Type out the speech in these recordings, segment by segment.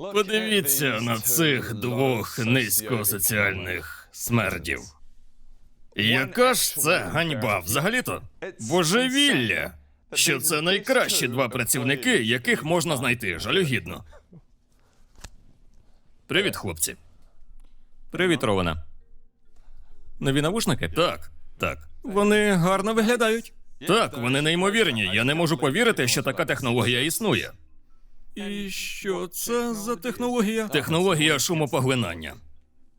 Подивіться на цих двох низькосоціальних смердів. Яка ж це ганьба взагалі-то? Божевілля! Що це найкращі два працівники, яких можна знайти жалюгідно. Привіт, хлопці. Привіт, Рована. Нові навушники? Так, так. Вони гарно виглядають. Так, вони неймовірні. Я не можу повірити, що така технологія існує. І що це за технологія? Технологія шумопоглинання.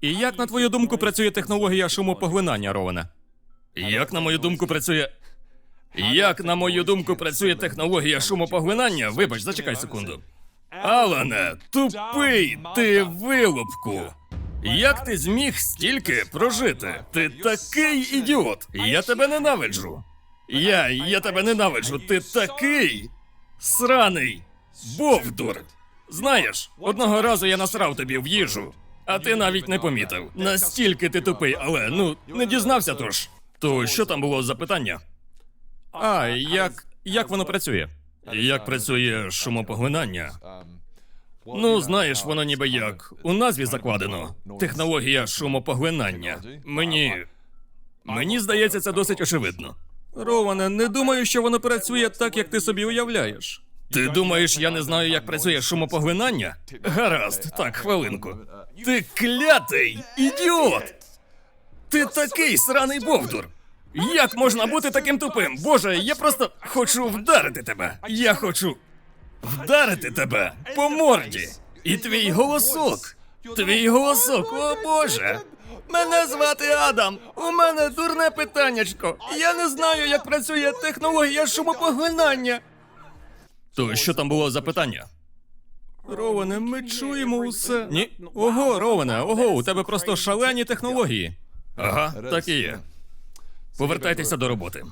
І як, на твою думку, працює технологія шумопоглинання, Рована? Як на мою думку, працює. Як на мою думку, працює технологія шумопоглинання? Вибач, зачекай секунду. Алане, тупий ти вилупку. Як ти зміг стільки прожити? Ти такий ідіот. Я тебе ненавиджу. Я, я тебе ненавиджу. Ти такий сраний бовдур. Знаєш, одного разу я насрав тобі в їжу, а ти навіть не помітив. Настільки ти тупий, але ну не дізнався тож. То що там було за питання? А, як. як воно працює? Як працює шумопоглинання? Ну, знаєш, воно ніби як у назві закладено. Технологія шумопоглинання. Мені. Мені здається, це досить очевидно. Роване, не думаю, що воно працює так, як ти собі уявляєш. Ти думаєш, я не знаю, як працює шумопоглинання? Гаразд, так, хвилинку. Ти клятий ідіот! Ти такий сраний бовдур! Як можна бути таким тупим? Боже, я просто хочу вдарити тебе. Я хочу вдарити тебе по морді. І твій голосок. Твій голосок, о Боже. Мене звати Адам. У мене дурне питаннячко. Я не знаю, як працює технологія шумопоглинання. То що там було за питання? Роване, ми чуємо усе. Ні. Ого, Роване, ого, у тебе просто шалені технології. Ага, так і є. Повертайтеся до роботи.